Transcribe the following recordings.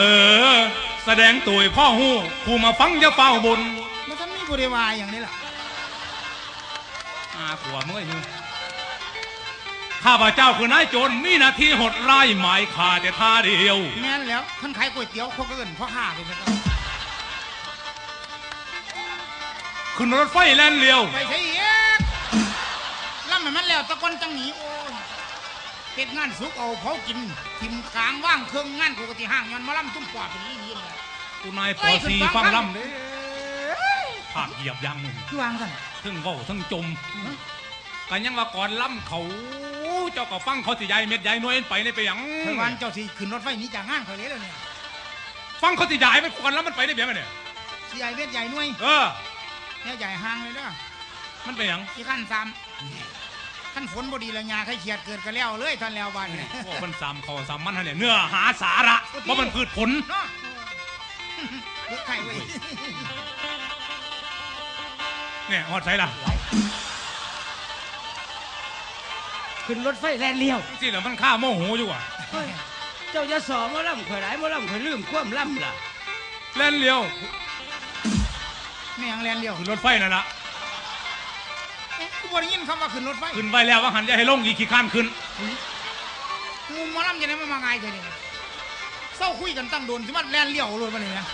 เออ แสดงตัวให้พ่อหู้ผู้มาฟังจะเฝ้าบนมันท่านมีบริวารอย่างนี้ล่ะอาขวมึงไอ้หนูข้าพเจ้าคือนายโจรมีหน้าที่หดไล่หมายขาแต่ท่าเดียว แม่นแล้วท่านขายก๋วยเตี๋ยวเขาก็เอินพ่อข้าไปไปขึ้นรถไฟแล่นเลี้ยวไปใช่เอ๊ะล่ำให้มันแล้วตะกอนจังหนีโอ้ ยเป็ดงานสุกเอาเผากินทิมขางว่างเครื่องงานกูกติห้างย้อนมาล่ำตุ้มปอดเป็นลี่ยี่เลยกูนายปอซีฟังล่ำเด้ภาคเหยียบยังมึงคือวางสั่นทั้งเว้าทั้งจมกันยังว่าก่อนล่ำเขาเจ้าก็ฟังเขาสิใหญ่เม็ดใหญ่หน้อยไปในไปหยังเมื่อวานเจ้าสิขึ้นรถไฟหนี้จากงานเขาเลยแล้วเนี่ยฟังเขาสิใหญ่ไปก่อนแล้วมันไปได้เบียงไงเนี่ยสิใหญ่เวทใหญ่หน่วยเออเนี่ยใหญ่ห่างเลยเด้อมันไปหยังที่ขั้นสาม ขั้นฝนบดีละยาใครเขียดเกิดก็แล้วเลยท่านแล้วบ้านเนี่ยพวกมันสามเขาสามมันฮะเนี่ยเนื้อหาสาระว่ามันพืชผลเนาะลูกไข่เว้ยเนี่ยหอดใส่ละขึ้นรถไฟแล่นเลี้ยวสิเหลือมันฆ่าโมโหอยู่อะเฮ้ยเจ้าจะสอนมาล่ำข่อยหลายมาล่ำข่อยลืมความล่ำล่ะเล่นเลี้ยวแม่งแลนเดียวขึ้นรถไฟนั่นละเอ๊ะ กูบ่ได้ยินคำว่าขึ้นรถไฟขึ้นไปแล้วว่าหันจะให้ลงอีกขี้ข้านขึ้นงูหมาล่ำจะได้มามาไงเธอเนี่ยเศร้าคุยกันตั้งโดนสิมันแลนเลี้ยวเลยมาเลยนะ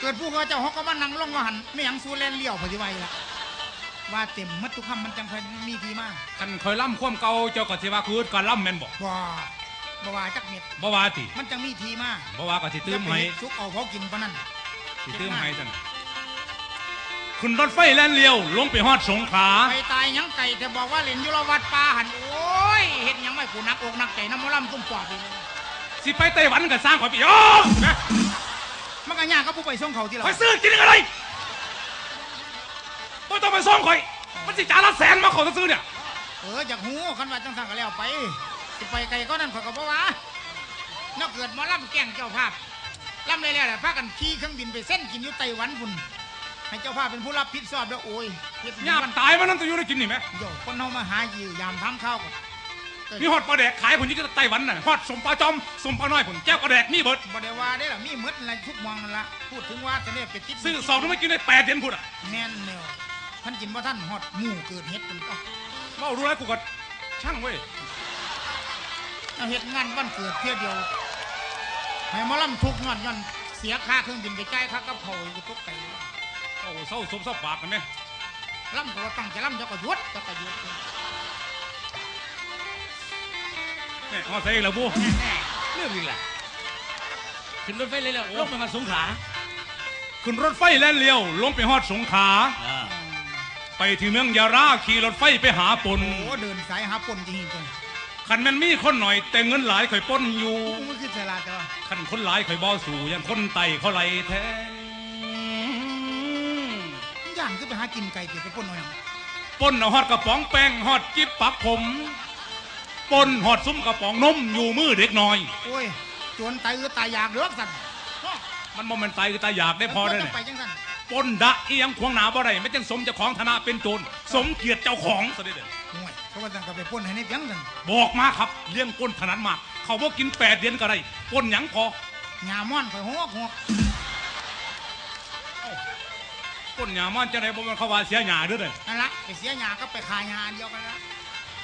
เกิดผู้เขาเจ้าเขาก็มานั่งลงว่าหันไม่หยังสู้แลนเลี้ยวปฏิวัยละว่าเต็มมัดทุกคำมันจังเคยมีทีมากันคอยล่ำความเก่าเจ้าก็สิว่าคือการล่ำแม่นบอกบ่บ่ว่าจักเม็ดบ่ว่าติมันจังมีทีมาบ่ว่าก็สิตื้มให้จะไปเฮ็ดซุกเอาเขากินปะนั่นสิตื้มให้สั่น ขึ้นรถไฟแล่นเลี้ยวลงไปฮอดสงขลาไปตายหยังไก่แต่บอกว่าเล่นอยุรวัดป่าหันโอ้ยเห็นยังไม่กูนักอกนักใจน้ำมอลำตุ้มปอดเลยสิไปไต้หวันก็สร้างข่อยไปโอ้นะมันก็ยากก็ผู้ไปส่งเขาที่เราข่อยซื้อกินอะไรบ่ต้องไปซ่องข่อย มันสิจานละแสนมาเขอซื้อเนี่ยเออจากหูคันว่าจังสั่งก็แล้วไปสิไปไกลก็นั่นข่อยก็บ่ว่านักเกิดหมาล่ำแกล้งเจ้าภาพล่ำเลยแล้วแหละพากันขี่เครื่องบินไปเส้นกินอยู่ไต้หวันพุ่น ให้เจ้าภาพเป็นผู้รับผิดชอบแล้วโอ้ยเฮ็ดยามมันตายมันนั่นจะอยู่ได้กินนี่ไหมโยคนเฮามาหาอยู่ยามทำข้าวก็มีฮอดปลาแดกขายผลที่ไต้หวันน่ะฮอดสมปลาจอมสมปลาน้อยผลแก้วปลาแดกมีเบิดบ่ได้ว่าได้ล่ะมีหมดอะไรทุกหมองนั่นละพูดถึงว่าจะได้ไปติดซื้อสองนึงไม่กินได้แปดเดือนพุ่นอะแม่นแนวท่านกินว่าท่านฮอดหมู่เกิดเฮ็ดเป็นก็เมารู้แล้วกูก็ช่างเว้ยเอาเฮ็ดงานวันเกิดเที่ยวเดียวให้หมอลำทุกข์ย้อนย้อนเสียค่าเครื่องบินไปจ่ายค่ากับเขาวอยู่ตกไก่โอ้ เศร้าสมเศร้าปากกันไหมลำก็ว่าตั้งใจลำเจ้าก็หยุดเจ้าก็หยุดเนี่ยฮอดใส่อีกแล้วบูเรื่องอีกล่ะขึ้นรถไฟเลยแล้วลงไปมาสงขลาขึ้นรถไฟแล่นเลี้ยวลงไปฮอดสงขลาอ่าไปที่เมืองยาราขี่รถไฟไปหาปนโอ้เดินสายหาปนจริงๆจังคันแมันมีคนหน่อย แต่เงินหลายข่อยปนอยู่มันคือเสลาดแต่ว่าคันคนหลายข่อยบ่สู่ยันคนไต่เขาไหลแท้ ย่างคือไปหากินไก่เกียวกับปนเอาหยังปนเอาฮอดกระป๋องแป้งฮอดจิ๊บปักผมปนฮอดซุ้มกระป๋องนมอยู่มือเด็กน้อยโอ้ยจวนตายอือตายอยากเลือกสั่นมันบ่แมันไตคือตายอยากได้พอได้เนี่ยงไปจังสั่นดะเอียงขวางหนาบ่ได้ไม่จังสมเจ้าของธนาเป็นโจรสมเกียรติเจ้าของซะเด้อโอ้ยเขาว่าจังก็ไปปนให้ในเพียงสั่นบอกมาครับเลี้ยงก้นถนัดมากเขาบอกกินแปดเดือนก็ได้ก้นหยังพอหญ้ามอนข่อยหกหก ก้นหยามันจะได้บ่แมันเขาว่าเสียหยาเด้วยเลยนั่นละไปเสียหญ้าก็ไปขายหญ้าอันเดียวกันละ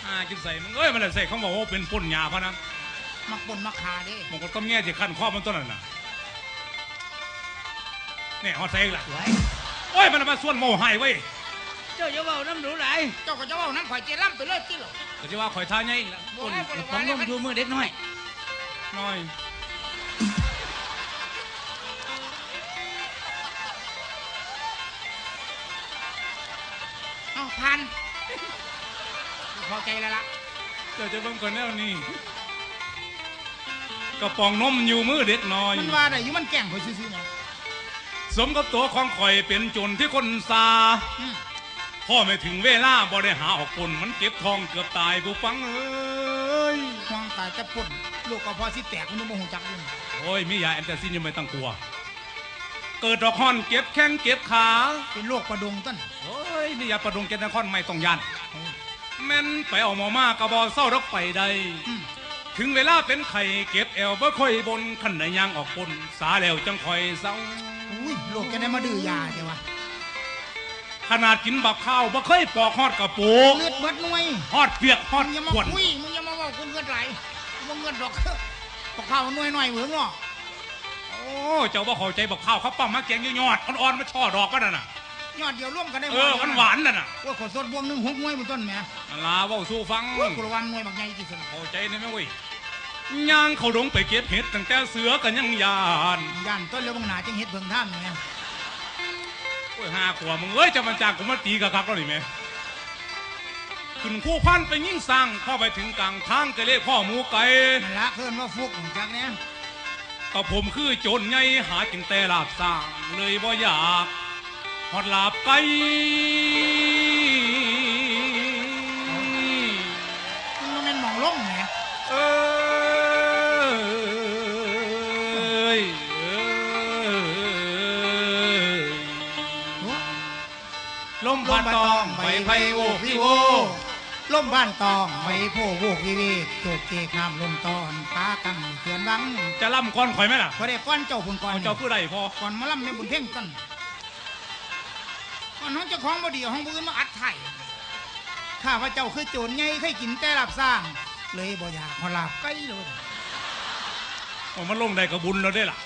อ่ากินใส่มึงเอ้ยมันเลยใส่เขาบอกว่าเป็นก้นหยาพะนะมักปนมักขาเด้บางคนก็แง่ที่ขั้นข้อมันต้นนั่นน่ะเนี่ยฮอดใส่อีกล่ะสวยโอ้ยมันเอามาส่วนโมหายเว้ยเจ้าอย่าเบาน้ำหนูไหลายเจ้าก็จะว่านั้นข่อยเจล่ำไปเลยที่หรอก็จะว่าข่อยท่าไงอีกล่ะบ่คนได้บ่กระได้ป๋องนมอยู่มือเด็กน้อยน้อย พันพอใจแล้วล่ะเดี๋ยวจะเบิ่งก่อนแนวนี้กระป๋องนมอยู่มือเด็กน้อย มันว่าได้อยู่มันแกล้งข่อยซื่อๆนะสมกับตัวของข่อยเป็นโจรที่คนซา อืมพ่อไม่ถึงเวลาบ่ได้หาออกปนมันเก็บทองเกือบตายผู้ฟังเอ้ย ห่วงตายแต่ปนลูกก็พอสิแตกมันบ่ฮู้จักอยู่โอ้ยมียาแอนตาซินยังไม่ต้องกลัว เกิดดอกฮอนเก็บแข้งเก็บขา เป็นโรคประดงต้นโอ้ ยมียาประดงเกณฑ์นครไม่ต้องยันแม่นไปเอาหมอมากระบอเศร้าดอกไปใดอืมถถึงเวลาเป็นไข่เก็บแอวบ่ค่อยบนขันไหนยางออกปนสาแล้วจังคอยเศร้าอุ้ยโลกจะได้มาดื้อยาเจ้าวะขนาดกินบักข้าวบ่เคยปอกฮอดกระปุกเลือดเบิดหน่วยฮอดเปียกฮอดมึงอย่ามาขวนคุยมึงอย่ามาเว่ากูเงินไหลมึงเงินดอกปอกข้าวหน่วยหน่อยเหมืองเนาะโอ้เจ้าบ่เข้าใจบักข้าวเขาปั้มมาแกงยอดๆอ่อนๆมาช่อดอกกันน่ะน่ะ ยอดเดียวร่วมกันได้เออหวานๆน่ะน่ะว่าขอสดบวงหนึ่งหกหน่วยบนต้นแหม่นั่นล่ะเว้าสู่ฟังว่ากุละวันหน่วยบักใหญ่ที่สุดเข้าใจได้ไหมเว้ยย่างเขาดงไปเก็บเห็ดตั้งแต่เสือกันยังยานย่านต้นเรือบังหนาจังเฮ็ดเบิ่งท่ามเนี่ยโอ้ยห้าขวบมึงเอ้ยจะมันจากกูมาตีกะคักแล้วนี่แม่ขึ้นคู่พันไปยิ่งสร้างเข้าไปถึงกลางทางก็เรียกพ่อหมูไก่ นั่นละเพิ่นว่าฟุกของจักเนี่ย ก็ผมคือโจรไงหากินแต่ลาบสร้างเลยบ่อยาก หอดลาบไก่มันบ่แม่นหมองลงแหมเอ้ยเอ้ยโอ้ลมพัดตองใบไผ่โวกพี่โวลมบ้านตองใบโพโวกวิเวกโจกเกกน้ำลมตอนปากังเขื่อนวังจะล่ำก้อนข่อยไหมล่ะพอได้ก้อนเจ้าพุ่นก่อนเอาเจ้าผู้ใดพอ ก่อนมาล่ำในบุญเพ่งกัน ก่อนห้องเจ้าของบดีห้องบื้นมาอัดไถ่ข้าพระเจ้าคือโจรไงเคยกินแต่ลาบสร้าง เลยบ่อยากหอลาบใกล้เลยเอามันลงได้กับบุญแล้วได้ล่ะ